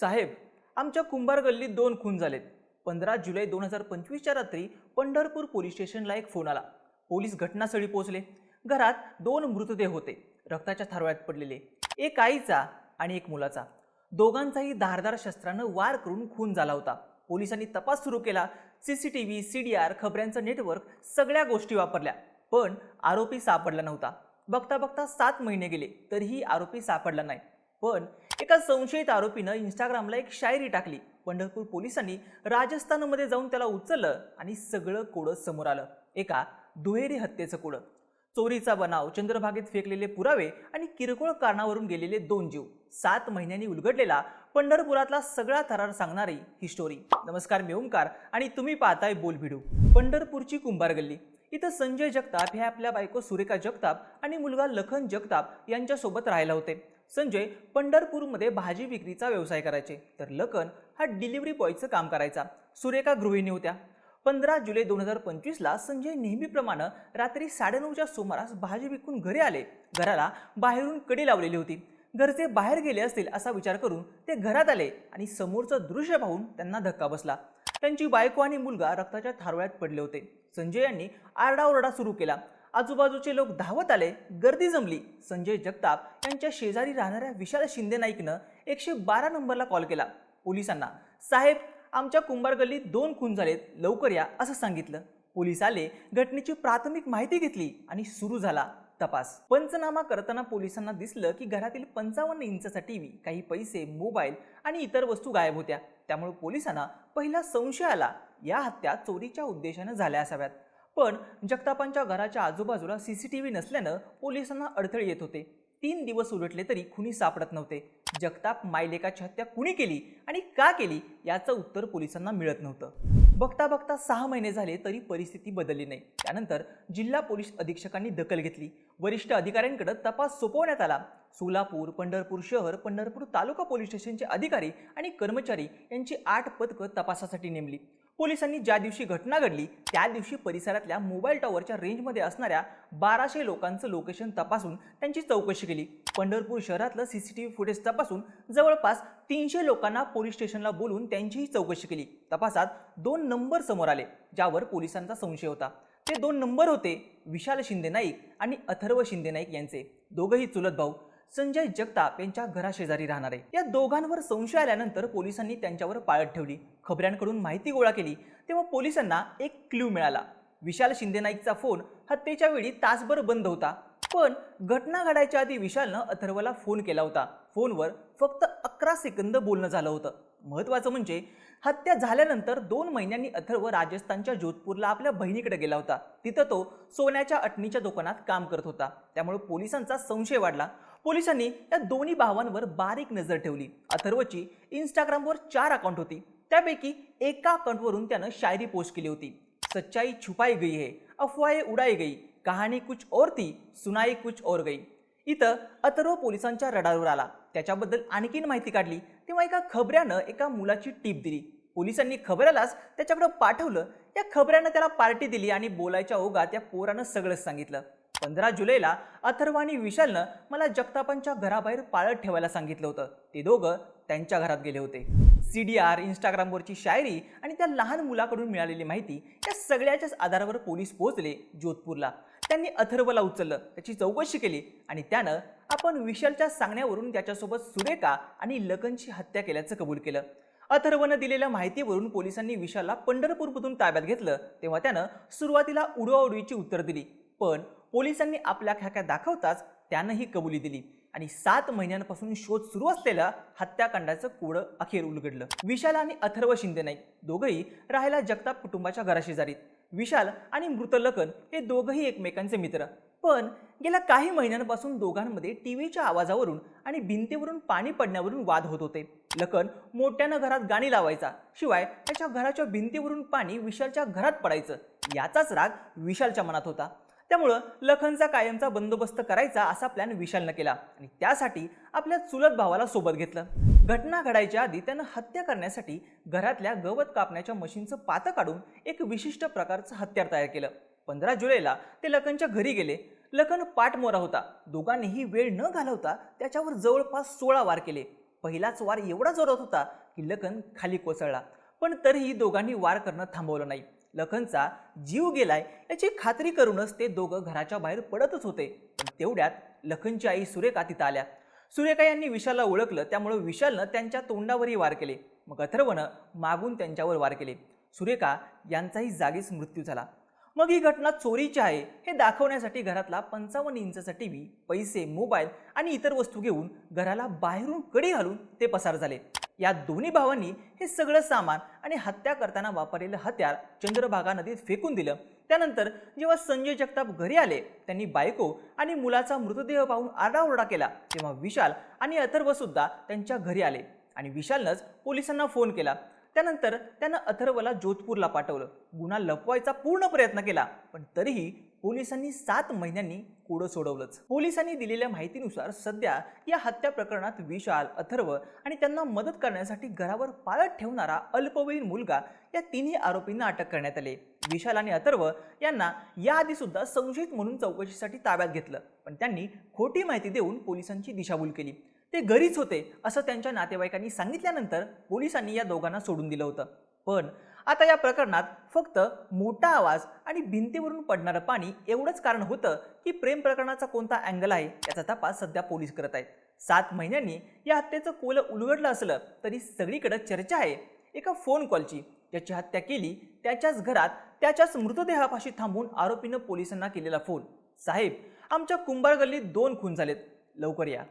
साहेब आमच्या कुंभार गल्लीत दोन खून झालेत. पंधरा जुलै दोन हजार पंचवीसच्या रात्री पंढरपूर पोलीस स्टेशनला एक फोन आला. पोलीस घटनास्थळी पोहोचले. घरात दोन मृतदेह होते. रक्ताच्या थारोळ्यात पडलेले. एक आईचा आणि एक मुलाचा. दोघांचाही धारदार शस्त्रानं वार करून खून झाला होता. पोलिसांनी तपास सुरू केला. C C T V C D R खबऱ्यांचं network सगळ्या गोष्टी वापरल्या. पण आरोपी सापडला नव्हता. बघता बघता सात महिने गेले. तरीही आरोपी सापडला नाही. पण एका संशयित आरोपीनं इंस्टाग्रामला एक शायरी टाकली. पंढरपूर पोलिसांनी राजस्थानमध्ये जाऊन त्याला उचललं आणि सगळं कोडं समोर आलं. एका दुहेरी हत्येचं कोडं. चोरीचा बनाव चंद्रभागेत फेकलेले पुरावे आणि किरकोळ कारणावरून गेलेले दोन जीव. सात महिन्यांनी उलगडलेला पंढरपुरातला सगळा थरार सांगणारी ही स्टोरी नमस्कार मी ओंकार आणि तुम्ही पाहताय बोल भिडू. पंढरपूरची कुंभार गल्ली. इथं संजय जगताप हे आपल्या बायको सुरेखा जगताप आणि मुलगा लखन जगताप यांच्यासोबत राहायला होते. संजय पंढरपूरमध्ये भाजी विक्रीचा व्यवसाय करायचे. तर लखन हा डिलिव्हरी बॉयचं काम करायचा. सुरेखा गृहिणी होत्या. पंधरा जुलै दोन हजार पंचवीसला संजय नेहमीप्रमाणे रात्री साडेनऊच्या सुमारास भाजी विकून घरी आले. घराला बाहेरून कडी लावलेली होती. घरचे बाहेर गेले असतील असा विचार करून ते घरात आले आणि समोरचं दृश्य पाहून त्यांना धक्का बसला. त्यांची बायको आणि मुलगा रक्ताच्या थारोळ्यात पडले होते. संजय यांनी आरडाओरडा सुरू केला. आजूबाजूचे लोक धावत आले गर्दी जमली. संजय जगताप यांच्या शेजारी राहणाऱ्या विशाल शिंदे नाईकनं एकशे बारा नंबरला कॉल केला. पोलिसांना साहेब आमच्या कुंभार गल्लीत दोन खून झालेत लवकर या असं सांगितलं. पोलीस आले घटनेची प्राथमिक माहिती घेतली आणि सुरू झाला तपास. पंचनामा करताना पोलिसांना दिसलं की घरातील पंचावन्न इंचचा टीव्ही काही पैसे मोबाईल आणि इतर वस्तू गायब होत्या. त्यामुळे पोलिसांना पहिला संशय आला या हत्या चोरीच्या उद्देशानं झाल्या असाव्यात. पण जगतापांच्या घराच्या आजूबाजूला सी सी टी व्ही नसल्यानं पोलिसांना अडथळे येत होते. तीन दिवस उलटले तरी खुनी सापडत नव्हते. जगताप मायलेकाची हत्या कुणी केली आणि का केली याचं उत्तर पोलिसांना मिळत नव्हतं. बघता बघता सहा महिने झाले तरी परिस्थिती बदलली नाही. त्यानंतर जिल्हा पोलीस अधीक्षकांनी दखल घेतली. वरिष्ठ अधिकाऱ्यांकडे तपास सोपवण्यात आला. सोलापूर पंढरपूर शहर पंढरपूर तालुका पोलीस स्टेशनचे अधिकारी आणि कर्मचारी यांची आठ पथकं तपासासाठी नेमली. पोलिसांनी ज्या दिवशी घटना घडली त्या दिवशी परिसरातल्या मोबाईल टॉवरच्या रेंजमध्ये असणाऱ्या बाराशे लोकांचं लोकेशन तपासून त्यांची चौकशी केली. पंढरपूर शहरातलं C C T V footage तपासून जवळपास तीनशे लोकांना पोलीस स्टेशनला बोलून त्यांचीही चौकशी केली. तपासात दोन नंबर समोर आले ज्यावर पोलिसांचा संशय होता. ते दोन नंबर होते विशाल शिंदे नाईक आणि अथर्व शिंदे नाईक यांचे. दोघंही चुलत भाऊ. संजय जगताप यांच्या घराशेजारी राहणार आहे. या दोघांवर संशय आल्यानंतर पोलिसांनी त्यांच्यावर पाळत ठेवली. खबऱ्यांकडून माहिती गोळा केली तेव्हा पोलिसांना एक क्ल्यू मिळाला. विशाल शिंदे नाईकचा फोन हत्येच्या वेळी तासभर बंद होता. पण घटना घडायच्या आधी विशालनं अथर्वला फोन केला होता. फोनवर फक्त अकरा सेकंद बोलणं झालं होतं. महत्वाचं म्हणजे हत्या झाल्यानंतर दोन महिन्यांनी अथर्व राजस्थानच्या जोधपूरला आपल्या बहिणीकडे गेला होता. तिथं तो सोन्याच्या अटणीच्या दुकानात काम करत होता. त्यामुळे पोलिसांचा संशय वाढला. पोलिसांनी या दोन्ही भावांवर बारीक नजर ठेवली. अथर्वची इंस्टाग्रामवर चार अकाउंट होती. त्यापैकी एका अकाउंटवरून त्यानं शायरी पोस्ट केली होती. सच्चाई छुपाई गई है अफवाहे उडाई गई कहाणी कुछ और थी सुनाई कुछ और गई. इथं अथर्व पोलिसांच्या रडारवर आला. त्याच्याबद्दल आणखीन माहिती काढली तेव्हा एका खबऱ्यानं एका मुलाची टीप दिली. पोलिसांनी खबऱ्यालाच त्याच्याकडं पाठवलं या खबऱ्यानं त्याला पार्टी दिली आणि बोलायच्या ओघात त्या पोरानं सगळंच सांगितलं. पंधरा जुलैला अथर्व आणि विशालनं मला जगतापांच्या घराबाहेर पाळत ठेवायला सांगितलं होतं. ते दोघं त्यांच्या घरात गेले होते. सी डी आर इंस्टाग्रामवरची शायरी आणि त्या लहान मुलाकडून मिळालेली माहिती या सगळ्याच्याच आधारावर पोलीस पोहोचले जोधपूरला. त्यांनी अथर्वला उचललं त्याची चौकशी केली आणि त्यानं आपण विशालच्या सांगण्यावरून त्याच्यासोबत सुरेखा आणि लगनची हत्या केल्याचं कबूल केलं. अथर्वनं दिलेल्या माहितीवरून पोलिसांनी विशालला पंढरपूरमधून ताब्यात घेतलं तेव्हा त्यानं सुरुवातीला उडवाउडवीची उत्तर दिली. पण पोलिसांनी आपल्या खाक्या दाखवताच त्यानं ही कबुली दिली आणि सात महिन्यांपासून शोध सुरू असलेल्या हत्याकांडाचं कोडं अखेर उलगडलं. विशाल आणि अथर्व शिंदे नाईक दोघंही राहायला जगताप कुटुंबाच्या घराशेजारीत. विशाल आणि मृतलकन हे दोघंही एकमेकांचे मित्र. पण गेल्या काही महिन्यांपासून दोघांमध्ये टी व्हीच्या आवाजावरून आणि भिंतीवरून पाणी पडण्यावरून वाद होत होते. लखन मोठ्यानं घरात गाणी लावायचा शिवाय त्याच्या घराच्या भिंतीवरून पाणी विशालच्या घरात पडायचं. याचाच राग विशालच्या मनात होता. त्यामुळं लखनचा कायमचा बंदोबस्त करायचा असा प्लॅन विशालनं केला आणि त्यासाठी आपल्या चुलत भावाला सोबत घेतलं. घटना घडायच्या आधी त्यानं हत्या करण्यासाठी घरातल्या गवत कापण्याच्या मशीनचं पातं काढून एक विशिष्ट प्रकारचं हत्यार तयार केलं. पंधरा जुलैला ते लखनच्या घरी गेले. लखन पाठमोरा होता. दोघांनीही वेळ न घालवता त्याच्यावर जवळपास सोळा वार केले. पहिलाच वार एवढा जोरात होता की लखन खाली कोसळला. पण तरीही दोघांनी वार करणं थांबवलं नाही. लखनचा जीव गेलाय याची खात्री करूनच ते दोघं घराच्या बाहेर पडतच होते. पण तेवढ्यात लखनची आई सुरेखा तिथं आल्या. सुरेखा यांनी विशालला ओळखलं त्यामुळे विशालनं त्यांच्या तोंडावरही वार केले. मग अथर्वनं मागून त्यांच्यावर वार केले. सुरेखा यांचाही जागीच मृत्यू झाला. मग ही घटना चोरीची आहे हे दाखवण्यासाठी घरातला पंचावन्न इंचचा टी व्ही पैसे मोबाईल आणि इतर वस्तू घेऊन घराला बाहेरून कडी घालून ते पसार झाले. या दोन्ही भावांनी हे सगळं सामान आणि हत्या करताना वापरलेलं हत्यार चंद्रभागा नदीत फेकून दिलं. त्यानंतर जेव्हा संजय जगताप घरी आले त्यांनी बायको आणि मुलाचा मृतदेह पाहून आरडाओरडा केला. तेव्हा विशाल आणि अथर्व सुद्धा त्यांच्या घरी आले आणि विशालनंच पोलिसांना फोन केला. त्यानंतर त्यानं अथर्वला जोधपूरला पाठवलं. गुन्हा लपवायचा पूर्ण प्रयत्न केला पण तरीही पोलिसांनी सात महिन्यांनी कोडं सोडवलंच. पोलिसांनी दिलेल्या माहितीनुसार सध्या या हत्या प्रकरणात विशाल अथर्व आणि त्यांना मदत करण्यासाठी घरावर पाळत ठेवणारा अल्पवयीन मुलगा या तिन्ही आरोपींना अटक करण्यात आले. विशाल आणि अथर्व यांना याआधी सुद्धा संशयित म्हणून चौकशीसाठी ताब्यात घेतलं पण त्यांनी खोटी माहिती देऊन पोलिसांची दिशाभूल केली. ते घरीच होते असं त्यांच्या नातेवाईकांनी सांगितल्यानंतर पोलिसांनी या दोघांना सोडून दिलं होतं. पण आता या प्रकरणात फक्त मोठा आवाज आणि भिंतीवरून पडणारं पाणी एवढंच कारण होतं की प्रेम प्रकरणाचा कोणता अँगल आहे याचा तपास सध्या पोलीस करत आहेत. सात महिन्यांनी या हत्येचं कोलं उलगडलं असलं तरी सगळीकडे चर्चा आहे. एका फोन कॉलची ज्याची हत्या केली त्याच्याच घरात त्याच्याच मृतदेहापाशी थांबून आरोपीनं पोलिसांना केलेला फोन साहेब आमच्या कुंभार गल्लीत दोन खून झालेत. लवकर या.